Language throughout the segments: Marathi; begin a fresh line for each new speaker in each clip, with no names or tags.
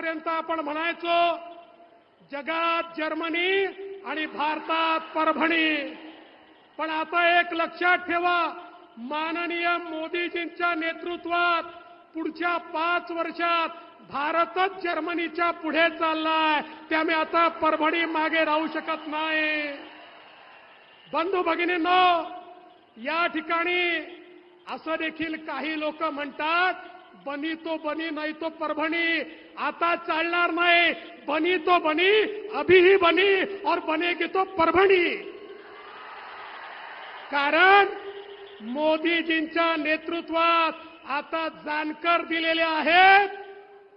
आतापर्यंत आपण म्हणायचो जगात जर्मनी आणि भारतात परभणी. पण आता एक लक्षात ठेवा माननीय मोदीजींच्या नेतृत्वात पुढच्या पाच वर्षात भारतच जर्मनीच्या पुढे चाललाय. त्यामुळे आता परभणी मागे राहू शकत नाही. बंधू भगिनींनो या ठिकाणी असं देखील काही लोक म्हणतात बनी तो बनी, नाही तो परभणी। आता चालणार नाही। बनी तो बनी, अभी ही बनी, और बनेगी तो परभणी। कारण मोदीजींच्या नेतृत्वात आता जानकर दिलेले आहेत।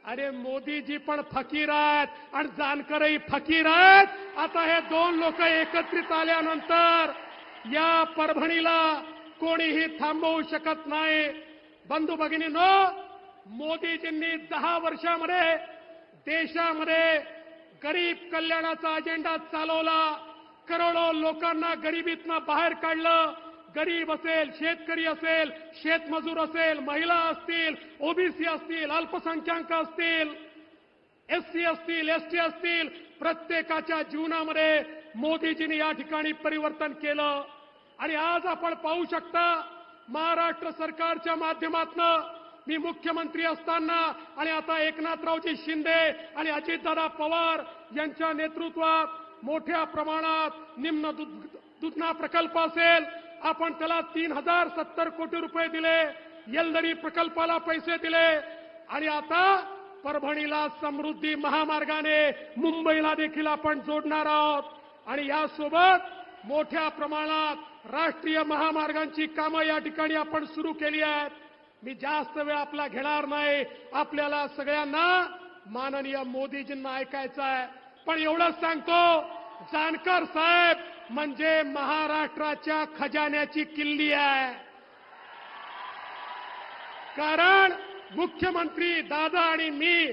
अरे मोदीजी पण फकीर आहेत, आणि जानकरही फकीर आहेत। आता हे दोन लोक एकत्रित आल्यानंतर या परभणीला कोणीही थांबवू शकत नाही। बंधू भगिनीनो मोदीजींनी दहा वर्षामध्ये देशामध्ये गरीब कल्याणाचा अजेंडा चालवला. करोडो लोकांना गरिबीतनं बाहेर काढलं. गरीब असेल शेतकरी असेल शेतमजूर असेल महिला असतील ओबीसी असतील अल्पसंख्याक असतील एससी असतील एसटी असतील प्रत्येकाच्या जीवनामध्ये मोदीजींनी या ठिकाणी परिवर्तन केलं. आणि आज आपण पाहू शकता महाराष्ट्र सरकारच्या माध्यमातनं मी मुख्यमंत्री असताना आणि आता एकनाथरावजी शिंदे आणि अजितदादा पवार यांच्या नेतृत्वात मोठ्या प्रमाणात निम्न दुधना प्रकल्प असेल. आपण त्याला तीन हजार सत्तर कोटी रुपये दिले. येलदरी प्रकल्पाला पैसे दिले. आणि आता परभणीला समृद्धी महामार्गाने मुंबईला देखील आपण जोडणार आहोत. आणि यासोबत मोठ्या प्रमाणात राष्ट्रीय महामार्गांची कामं या ठिकाणी आपण सुरू केली आहेत. मी जास्त वेळ आपला घेणार नाही. आपल्याला सगळ्यांना माननीय मोदीजींना ऐकायचं आहे. पण एवढंच सांगतो जानकर साहेब म्हणजे महाराष्ट्राच्या खजान्याची किल्ली आहे. कारण मुख्यमंत्री दादा आणि मी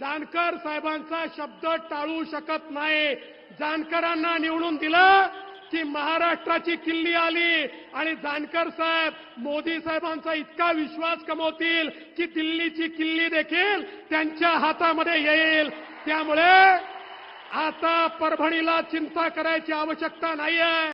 जानकर साहेबांचा शब्द टाळू शकत नाही. जानकरांना निवडून दिलं की महाराष्ट्राची किल्ली आली. आणि जानकर साहेब मोदी साहेबांचा इतका विश्वास कमवतील की दिल्लीची किल्ली देखील त्यांच्या हातामध्ये येईल. त्यामुळे आता परभणीला चिंता करायची आवश्यकता नाहीये.